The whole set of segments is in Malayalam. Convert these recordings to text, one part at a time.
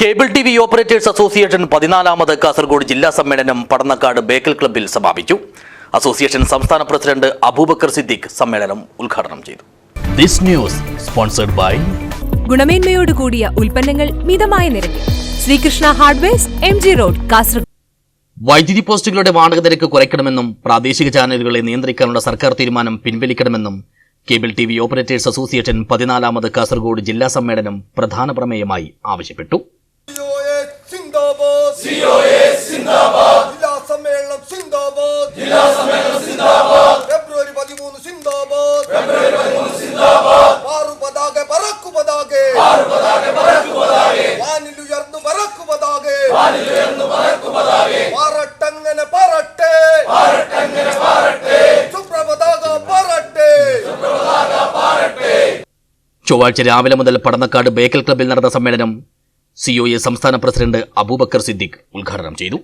Cable T V operators association പതിനാലാമത് Kasaragod ജില്ലാ സമ്മേളനം പടന്നക്കാട് ബേക്കൽ ക്ലബ്ബിൽ സമാപിച്ചു. അസോസിയേഷൻ സംസ്ഥാന പ്രസിഡന്റ് അബൂബക്കർ സിദ്ദിഖ് സമ്മേളനം ഉദ്ഘാടനം ചെയ്തു. ദിസ് ന്യൂസ് സ്പോൺസർഡ് ബൈ ഗുണമേന്മയോട് കൂടിയ ഉൽപ്പന്നങ്ങൾ മിതമായ നിരക്കിൽ. Sreekrishna hardwares M G road Kasaragod വൈദ്യുതി പോസ്റ്റുകളുടെ വാടക നിരക്ക് കുറയ്ക്കണമെന്നും പ്രാദേശിക ചാനലുകളെ നിയന്ത്രിക്കാനുള്ള സർക്കാർ തീരുമാനം പിൻവലിക്കണമെന്നും cable T V operators association പതിനാലാമത് Kasaragod ജില്ലാ സമ്മേളനം പ്രധാന പ്രമേയമായി ആവശ്യപ്പെട്ടു. ചൊവ്വാഴ്ച രാവിലെ മുതൽ പടന്നക്കാട് ബേക്കൽ ക്ലബിൽ നടന്ന സമ്മേളനം സി ഒ എ സംസ്ഥാന പ്രസിഡന്റ് അബൂബക്കർ സിദ്ദിഖ് ഉദ്ഘാടനം ചെയ്തു.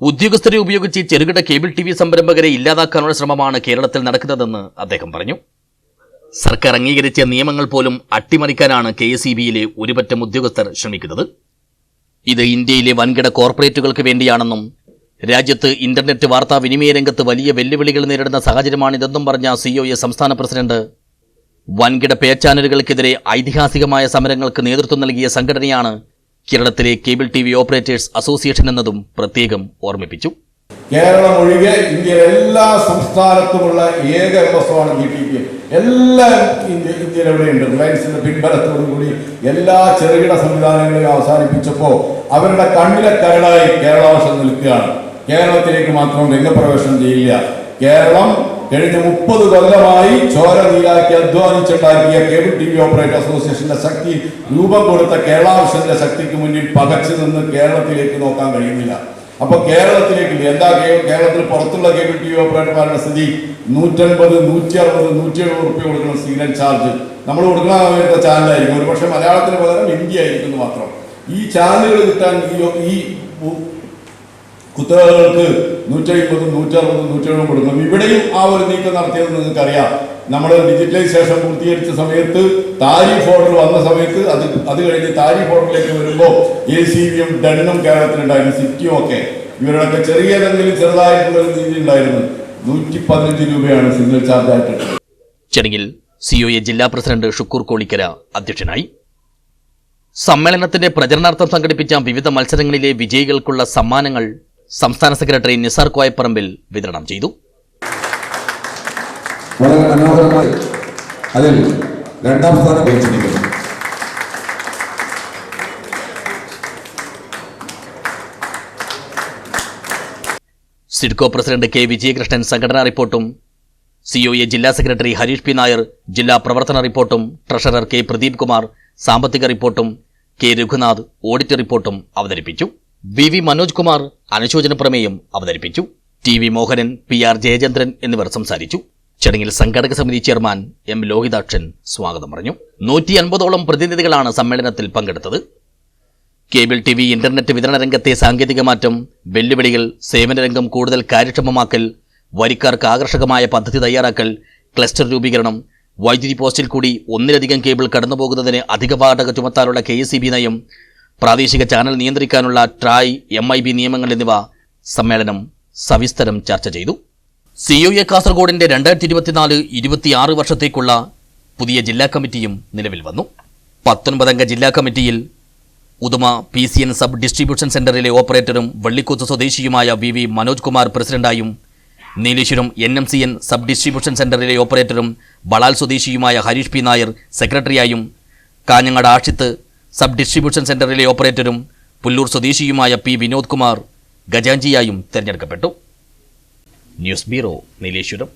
ഉദ്യോഗസ്ഥരെ ഉപയോഗിച്ച് ചെറുകിട കേബിൾ ടി വി സംരംഭകരെ ഇല്ലാതാക്കാനുള്ള ശ്രമമാണ് കേരളത്തിൽ നടക്കുന്നതെന്ന് അദ്ദേഹം പറഞ്ഞു. സർക്കാർ അംഗീകരിച്ച നിയമങ്ങൾ പോലും അട്ടിമറിക്കാനാണ് കെ എസ് ഇ ബിയിലെ ഒരുപറ്റം ഉദ്യോഗസ്ഥർ ശ്രമിക്കുന്നത്. ഇത് ഇന്ത്യയിലെ വൻകിട കോർപ്പറേറ്റുകൾക്ക് വേണ്ടിയാണെന്നും രാജ്യത്ത് ഇന്റർനെറ്റ് വാർത്താ വിനിമയ രംഗത്ത് വലിയ വെല്ലുവിളികൾ നേരിടുന്ന സാഹചര്യമാണിതെന്നും പറഞ്ഞ സിഒഎ സംസ്ഥാന പ്രസിഡന്റ് വൻകിട പേ ചാനലുകൾക്കെതിരെ ഐതിഹാസികമായ സമരങ്ങൾക്ക് നേതൃത്വം നൽകിയ സംഘടനയാണ് കേരളത്തിലെ cable T V operators association എന്നതും പ്രത്യേകം ഓർമ്മിപ്പിച്ചു. കേരളം ഒഴികെ ഇന്ത്യയിലെ എല്ലാ സംസ്ഥാനത്തുമുള്ള ഏക വ്യവസ്ഥമാണ് ജി ടി പി. എല്ലാ ഇന്ത്യ ഇന്ത്യയിൽ എവിടെയുണ്ട്? റിലയൻസിന്റെ പിൻബലത്തോടുകൂടി എല്ലാ ചെറുകിട സംവിധാനങ്ങളെയും അവസാനിപ്പിച്ചപ്പോൾ അവരുടെ കണ്ണിലെ കരടായി കേരളാവശം നിൽക്കുകയാണ്. കേരളത്തിലേക്ക് മാത്രം രംഗപ്രവേശനം ചെയ്യില്ല. കേരളം കഴിഞ്ഞ മുപ്പത് കൊല്ലമായി ചോര നീരാക്കി അധ്വാനിച്ചുണ്ടാക്കിയ കേബിൾ ടി വി ഓപ്പറേറ്റർ അസോസിയേഷന്റെ ശക്തി രൂപം കൊടുത്ത കേരളാവശ്യത്തിന്റെ ശക്തിക്ക് മുന്നിൽ പകച്ചു നിന്ന് കേരളത്തിലേക്ക് നോക്കാൻ കഴിയുന്നില്ല. അപ്പൊ കേരളത്തിലേക്ക് എന്താ കേരളത്തിൽ പുറത്തുള്ള കേബിൾ ടി വി ഓപ്പറേറ്റർമാരുടെ സ്ഥിതി? നൂറ്റൻപത് നൂറ്റി അറുപത് നൂറ്റി എഴുപത് റുപ്യ കൊടുക്കണം സിഗ്നൽ ചാർജ് നമ്മൾ കൊടുക്കുന്ന സമയത്തെ ചാനലായിരിക്കും ഒരു പക്ഷേ മലയാളത്തിന് പകരം ഹിന്ദി ആയിരിക്കും മാത്രം. ഈ ചാനലുകൾ കിട്ടാൻ ഈ കുത്തകകൾക്ക് നൂറ്റമ്പതും നൂറ്ററുപതും നൂറ്റെഴുപതും കൊടുക്കണം ഇവിടെയും ആ ഒരു നീക്കം നടത്തിയത് നിങ്ങൾക്കറിയാം. നമ്മൾ ഡിജിറ്റലൈസേഷൻ പൂർത്തീകരിച്ച സമയത്ത് താരിഫ് ഓർഡർ വന്ന സമയത്ത് അത് അത് കഴിഞ്ഞ് താരിഫ് ഓർഡറിലേക്ക് വരുമ്പോൾ എ സി ബിയും ഡണ്ണും കേരളത്തിലുണ്ടായിരുന്നു സിറ്റിയും ഒക്കെ. ഇവരുടെയൊക്കെ ചെറിയതെങ്കിലും ചെറുതായിട്ടുള്ള ഒരു രീതി ഉണ്ടായിരുന്നു. നൂറ്റി പതിനഞ്ച് രൂപയാണ് സിംഗിൾ ചാർജ് ആയിട്ട് ചടങ്ങിൽ എ ജില്ലാ പ്രസിഡന്റ് ഷുക്കൂർ കോളിക്കര അധ്യക്ഷനായി. സമ്മേളനത്തിന്റെ പ്രചരണാർത്ഥം സംഘടിപ്പിച്ച വിവിധ മത്സരങ്ങളിലെ വിജയികൾക്കുള്ള സമ്മാനങ്ങൾ സംസ്ഥാന സെക്രട്ടറി നിസാർ കോയപ്പറമ്പിൽ വിതരണം ചെയ്തു. വളരെ മനോഹരമായി അതിൽ രണ്ടാം സ്ഥാനം വഹിച്ചിരിക്കുന്നു. സിഡ്കോ പ്രസിഡന്റ് കെ വിജയകൃഷ്ണൻ സംഘടനാ റിപ്പോർട്ടും സിഒഎ ജില്ലാ സെക്രട്ടറി ഹരീഷ് പി നായർ ജില്ലാ പ്രവർത്തന റിപ്പോർട്ടും ട്രഷറർ കെ പ്രദീപ് കുമാർ സാമ്പത്തിക റിപ്പോർട്ടും കെ രഘുനാഥ് ഓഡിറ്റ് റിപ്പോർട്ടും അവതരിപ്പിച്ചു. വി വി മനോജ് കുമാർ അനുശോചന പ്രമേയം അവതരിപ്പിച്ചു. T V Mohanan P R Jayachandran എന്നിവർ സംസാരിച്ചു. ചടങ്ങിൽ സംഘാടക സമിതി ചെയർമാൻ എം ലോഹിതാക്ഷൻ സ്വാഗതം പറഞ്ഞു. നൂറ്റി അൻപതോളം പ്രതിനിധികളാണ് സമ്മേളനത്തിൽ പങ്കെടുത്തത്. കേബിൾ ടി വി ഇന്റർനെറ്റ് വിതരണ രംഗത്തെ സാങ്കേതിക മാറ്റം വെല്ലുവിളികൾ സേവനരംഗം കൂടുതൽ കാര്യക്ഷമമാക്കൽ വരിക്കാർക്ക് ആകർഷകമായ പദ്ധതി തയ്യാറാക്കൽ ക്ലസ്റ്റർ രൂപീകരണം വൈദ്യുതി പോസ്റ്റിൽ കൂടി ഒന്നിലധികം കേബിൾ കടന്നുപോകുന്നതിന് അധിക വാടക ചുമത്താനുള്ള കെ നയം പ്രാദേശിക ചാനൽ നിയന്ത്രിക്കാനുള്ള ട്രായ് എം ഐ ബി നിയമങ്ങൾ എന്നിവ സമ്മേളനം സവിസ്തരം ചർച്ച ചെയ്തു. സി ഒ എ കാസർഗോഡിന്റെ രണ്ടായിരത്തി ഇരുപത്തിനാല് ഇരുപത്തിയാറ് വർഷത്തേക്കുള്ള പുതിയ ജില്ലാ കമ്മിറ്റിയും നിലവിൽ വന്നു. പത്തൊൻപതംഗ ജില്ലാ കമ്മിറ്റിയിൽ Uduma P C N sub distribution സെന്ററിലെ ഓപ്പറേറ്ററും വള്ളിക്കുത്ത് സ്വദേശിയുമായ V V Manoj Kumar പ്രസിഡന്റായും Nileshwaram N M C N sub distribution സെന്ററിലെ ഓപ്പറേറ്ററും ബളാൽ സ്വദേശിയുമായ ഹരീഷ് പി നായർ സെക്രട്ടറിയായും കാഞ്ഞങ്ങാട് ആഷിത്ത് സബ് ഡിസ്ട്രിബ്യൂഷൻ സെന്ററിലെ ഓപ്പറേറ്ററും പുല്ലൂർ സ്വദേശിയുമായ പി വിനോദ് കുമാർ ഗജാഞ്ചിയായും തെരഞ്ഞെടുക്കപ്പെട്ടു. News bureau Nileshwaram.